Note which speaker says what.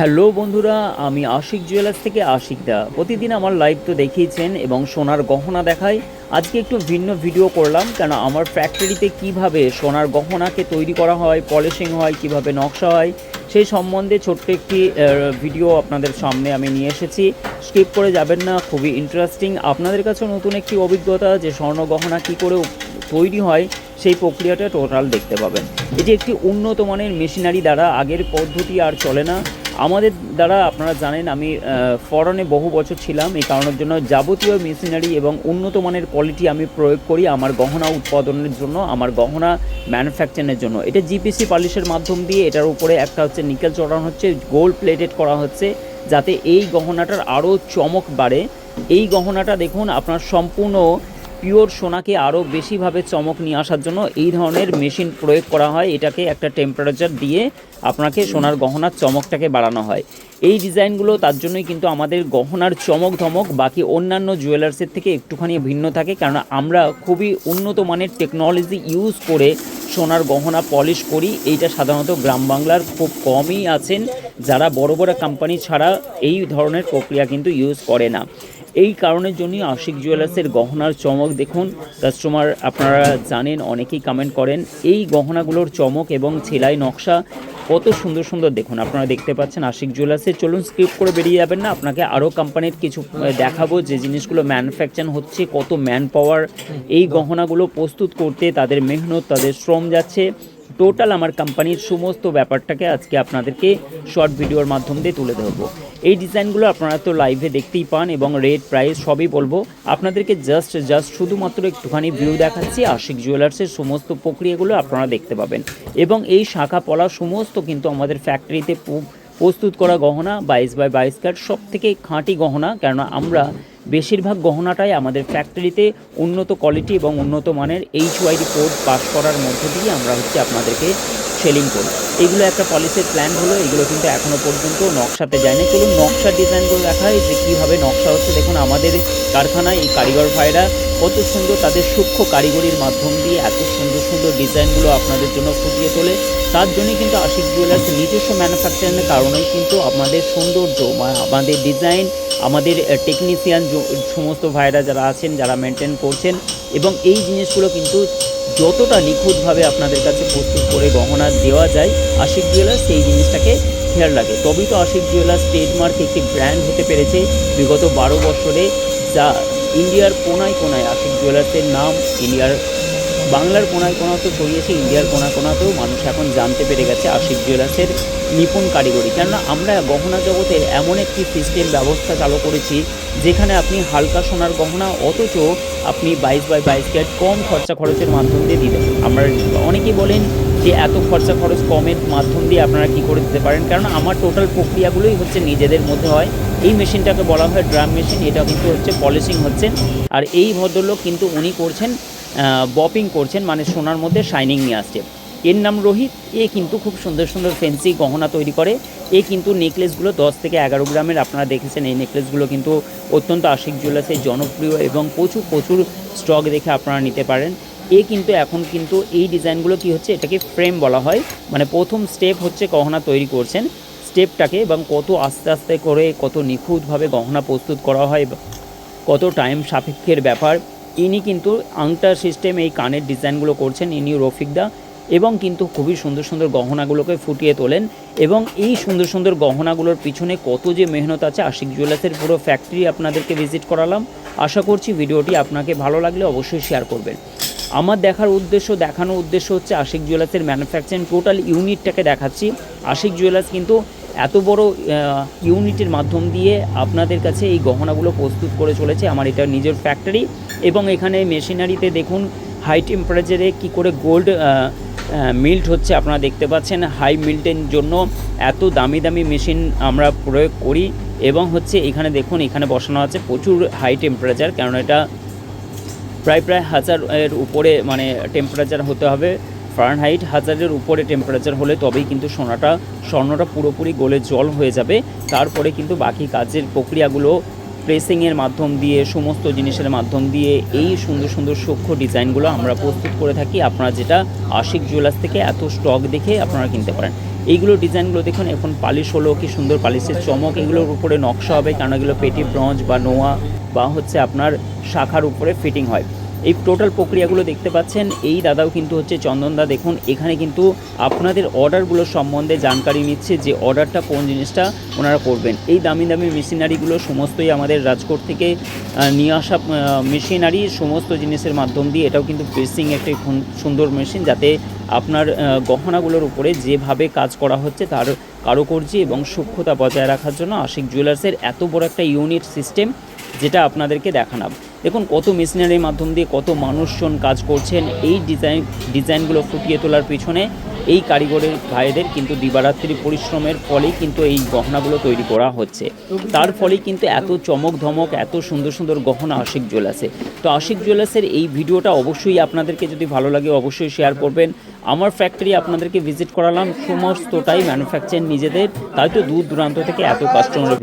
Speaker 1: Hello বন্ধুরা, আমি Ashiq jewellers থেকে আশিক দা। প্রতিদিন আমার লাইভ তো দেখিয়েছেন এবং সোনার গহনা দেখাই। আজকে একটু ভিন্ন ভিডিও করলাম, কেন আমার ফ্যাক্টরিতে কীভাবে সোনার গহনাকে তৈরি করা হয় পলিশিং হয়, কীভাবে নকশা হয়, সেই সম্বন্ধে ছোট্ট একটি ভিডিও আপনাদের সামনে আমি নিয়ে এসেছি। স্কিপ করে যাবেন না, খুবই ইন্টারেস্টিং আপনাদের কাছে নতুন একটি অভিজ্ঞতা যে স্বর্ণ গহনা কী করে তৈরি হয়, সেই প্রক্রিয়াটা টোটাল দেখতে পাবেন। এটি একটি উন্নত মানের মেশিনারি দ্বারা আগের পদ্ধতি আর চলে না। আমাদের দ্বারা আপনারা জানেন, আমি ফরেনে বহু বছর ছিলাম, এই কারণের জন্য যাবতীয় মেশিনারি এবং উন্নত মানের কোয়ালিটি আমি প্রয়োগ করি আমার গহনা উৎপাদনের জন্য, আমার গহনা ম্যানুফ্যাকচারের জন্য। এটা জিপিসি পালিশের মাধ্যম দিয়ে, এটার উপরে একটা হচ্ছে নিকেল চড়ানো হচ্ছে, গোল্ড প্লেটেড করা হচ্ছে, যাতে এই গহনাটার আরও চমক বাড়ে। এই গহনাটা দেখুন, আপনার সম্পূর্ণ পিওর সোনাকে আরও বেশিভাবে চমক নিয়ে আসার জন্য এই ধরনের মেশিন প্রয়োগ করা হয়। এটাকে একটা টেম্পারেচার দিয়ে আপনাকে সোনার গহনার চমকটাকে বাড়ানো হয়। এই ডিজাইনগুলো তার জন্যই কিন্তু আমাদের গহনার চমক ধমক, বাকি অন্যান্য জুয়েলার্সের থেকে একটুখানি ভিন্ন থাকে। কারণ আমরা খুবই উন্নত মানের টেকনোলজি ইউজ করে সোনার গহনা পলিশ করি। এইটা সাধারণত গ্রাম বাংলার খুব কমই আছেন। যারা বড় বড় কোম্পানি ছাড়া এই ধরনের প্রক্রিয়া কিন্তু ইউজ করে না। এই কারণের জন্যই আশিক জুয়েলার্সের গহনার চমক দেখুন। কাস্টমার আপনারা জানেন, অনেকেই কমেন্ট করেন, এই গহনাগুলোর চমক এবং ছেলাই নকশা কত সুন্দর সুন্দর দেখুন। আপনারা দেখতে পাচ্ছেন আশিক জুয়েলার্সে চলুন স্কিপ করে বেরিয়ে যাবেন না, আপনাকে আরও কোম্পানির কিছু দেখাবো যে জিনিসগুলো ম্যানুফ্যাকচার হচ্ছে, কত ম্যান পাওয়ার এই গহনাগুলো প্রস্তুত করতে তাদের মেহনত, তাদের শ্রম যাচ্ছে। টোটাল আমার কোম্পানির সমস্ত ব্যাপারটাকে আজকে আপনাদেরকে শর্ট ভিডিওর মাধ্যম দিয়ে তুলে ধরবো। এই ডিজাইনগুলো আপনারা তো লাইভে দেখতেই পান এবং রেট প্রাইস সবই বলব। আপনাদেরকে জাস্ট জাস্ট শুধুমাত্র একটুখানি ভিউ দেখাচ্ছি আশিক জুয়েলার্সের সমস্ত প্রক্রিয়াগুলো আপনারা দেখতে পাবেন। এবং এই শাখা পলা সমস্ত কিন্তু আমাদের ফ্যাক্টরিতে প্রস্তুত করা গহনা, বাইশ বাই বাইশ কাঠ সব থেকে খাঁটি গহনা, কেননা আমরা বেশিরভাগ গহনাটাই আমাদের ফ্যাক্টরিতে উন্নত কোয়ালিটি এবং উন্নত মানের এইচ ওয়াইডি কোড পাস করার মধ্য দিয়ে আমরা হচ্ছে আপনাদেরকে সেলিং করি এগুলো একটা পলিসির প্ল্যান হলো, এগুলো কিন্তু এখনও পর্যন্ত নকশাতে যায়নি। চলুন নকশার ডিজাইনগুলো দেখায় যে কীভাবে নকশা হচ্ছে। দেখুন, আমাদের কারখানায় এই কারিগর ভাইরা কত সুন্দর তাদের সূক্ষ্ম কারিগরির মাধ্যম দিয়ে এত সুন্দর সুন্দর ডিজাইনগুলো আপনাদের জন্য ফুটিয়ে তোলে। তার জন্যই কিন্তু আশিক জুয়েলার্স নিজস্ব ম্যানুফ্যাকচারের কারণেই কিন্তু আমাদের সৌন্দর্য আমাদের ডিজাইন আমাদের টেকনিশিয়ান সমস্ত ভাইরা যারা আছেন, যারা মেনটেন করছেন, এবং এই জিনিসগুলো কিন্তু যতটা নিখুঁতভাবে আপনাদের কাছে প্রস্তুত করে গহনা দেওয়া যায়, আশিক জুয়েলার্স সেই জিনিসটাকে খেয়াল রাখে। তবেই তো আশিক জুয়েলার্স ট্রেডমার্ক একটি ব্র্যান্ড হতে পেরেছে। বিগত বারো বছরে যা ইন্ডিয়ার কোনায় কোনায় আশিক জুয়েলার্সের নাম, ইন্ডিয়ার বাংলার কোনায় কোনাও তো ছড়িয়েছে, ইন্ডিয়ার কোনা কোনাতেও মানুষ এখন জানতে পেরে গেছে আশিক জুয়েলার্সের নিপুণ কারিগরি। কেননা আমরা গহনা জগতের এমন একটি সিস্টেম ব্যবস্থা চালু করেছি, যেখানে আপনি হালকা সোনার গহনা, অথচ আপনি বাইশ বাই বাইশ ক্যারেট কম খরচা খরচের মাধ্যম দিয়ে পারেন। আমরা অনেকেই বলেন যে এত খরচা খরচ কমের মাধ্যম দিয়ে আপনারা কী করে দিতে পারেন? কারণ আমার টোটাল প্রক্রিয়াগুলোই হচ্ছে নিজেদের মধ্যে হয়। এই মেশিনটাকে বলা হয় ড্রাম মেশিন এটা কিন্তু হচ্ছে পলিশিং হচ্ছে আর এই ভদ্রলোক কিন্তু উনি করছেন বপিং করছেন মানে সোনার মধ্যে শাইনিং নিয়ে আসছে। এর নাম রোহিত, এ কিন্তু খুব সুন্দর সুন্দর ফেন্সি গহনা তৈরি করে। এ কিন্তু নেকলেসগুলো দশ থেকে এগারো গ্রামের, আপনারা দেখেছেন, এই নেকলেসগুলো কিন্তু অত্যন্ত আশিক জুয়েলার্সের জনপ্রিয় এবং প্রচুর প্রচুর স্টক দেখে আপনারা নিতে পারেন। এ কিন্তু এখন কিন্তু এই ডিজাইনগুলো কি হচ্ছে, এটাকে ফ্রেম বলা হয়। মানে প্রথম স্টেপ হচ্ছে গহনা তৈরি করছেন। স্টেপটাকে এবং কত আস্তে আস্তে করে কত নিখুঁতভাবে গহনা প্রস্তুত করা হয়, কত টাইম সাপেক্ষের ব্যাপার। ইনি কিন্তু আংটার সিস্টেম এই কানের ডিজাইনগুলো করছেন, ইনি রফিকদা এবং কিন্তু খুবই সুন্দর সুন্দর গহনাগুলোকে ফুটিয়ে তোলেন। এবং এই সুন্দর সুন্দর গহনাগুলোর পিছনে কত যে মেহনত আছে, আশিক জুয়েলার্সের পুরো ফ্যাক্টরি আপনাদেরকে ভিজিট করালাম। আশা করছি ভিডিওটি আপনাকে ভালো লাগলে অবশ্যই শেয়ার করবেন। আমার দেখার উদ্দেশ্য, দেখানোর উদ্দেশ্য হচ্ছে আশিক জুয়েলার্সের ম্যানুফ্যাকচারিং টোটাল ইউনিটটাকে দেখাচ্ছি। আশিক জুয়েলার্স কিন্তু এত বড় ইউনিটের মাধ্যম দিয়ে আপনাদের কাছে এই গহনাগুলো প্রস্তুত করে চলেছে আমার এটা নিজের ফ্যাক্টরি এবং এখানে মেশিনারিতে দেখুন হাই টেম্পারেচারে কি করে গোল্ড মিল্ট হচ্ছে। আপনারা দেখতে পাচ্ছেন হাই মিল্টের জন্য এত দামি দামি মেশিন আমরা প্রয়োগ করি এবং হচ্ছে এখানে দেখুন, এখানে বসানো আছে প্রচুর হাই টেম্পারেচার কারণ এটা প্রায় প্রায় হাজার এর উপরে মানে টেম্পারেচার হতে হবে। ফারেনহাইট হাজারের উপরে টেম্পারেচার হলে তবেই কিন্তু সোনাটা, স্বর্ণটা পুরোপুরি গলে জল হয়ে যাবে। তারপরে কিন্তু বাকি কাজের প্রক্রিয়াগুলো প্রেসিংয়ের মাধ্যম দিয়ে, সমস্ত জিনিসের মাধ্যম দিয়ে এই সুন্দর সুন্দর সূক্ষ্ম ডিজাইনগুলো আমরা প্রস্তুত করে থাকি। আপনারা যেটা আশিক জুয়েলার্স থেকে এত স্টক দেখে আপনারা কিনতে পারেন। এইগুলো ডিজাইনগুলো দেখুন, এখন পালিশ হলো, কি সুন্দর পালিশের চমক। এগুলোর উপরে নকশা হবে কারণ এগুলো পেটি ব্রঞ্জ বা নোয়া বা হচ্ছে আপনার শাখার উপরে ফিটিং হয়। এই টোটাল প্রক্রিয়াগুলো দেখতে পাচ্ছেন। এই দাদাও কিন্তু হচ্ছে চন্দনদা দেখুন, এখানে কিন্তু আপনাদের অর্ডারগুলো সম্বন্ধে জানকারি নিচ্ছে যে অর্ডারটা কোন জিনিসটা ওনারা করবেন। এই দামি দামি মেশিনারিগুলো সমস্তই আমাদের রাজকোট থেকে নিয়ে আসা মেশিনারি সমস্ত জিনিসের মাধ্যম দিয়ে এটাও কিন্তু প্রেসিং একটি সুন্দর মেশিন যাতে আপনার গহনাগুলোর উপরে যেভাবে কাজ করা হচ্ছে তার কারুকার্যি এবং সূক্ষ্মতা বজায় রাখার জন্য আশিক জুয়েলার্সের এত বড় একটা ইউনিট সিস্টেম যেটা আপনাদেরকে দেখালাম। দেখুন, কত মেশিনারির মাধ্যম দিয়ে কত মানুষজন কাজ করছেন। এই ডিজাইন ডিজাইনগুলো ফুটিয়ে তোলার পিছনে এই কারিগরের ভাইদের কিন্তু দিবারাত্রি পরিশ্রমের ফলেই কিন্তু এই গহনাগুলো তৈরি করা হচ্ছে। তার ফলেই কিন্তু এত চমক ধমক, এত সুন্দর সুন্দর গহনা আশিক জুয়েলার্সে তো আশিক জুয়েলার্সের এই ভিডিওটা অবশ্যই আপনাদেরকে যদি ভালো লাগে অবশ্যই শেয়ার করবেন। আমার ফ্যাক্টরি আপনাদেরকে ভিজিট করালাম, সমস্তটাই ম্যানুফ্যাকচার নিজেদের। তাই তো দূর দূরান্ত থেকে এত কাস্টমার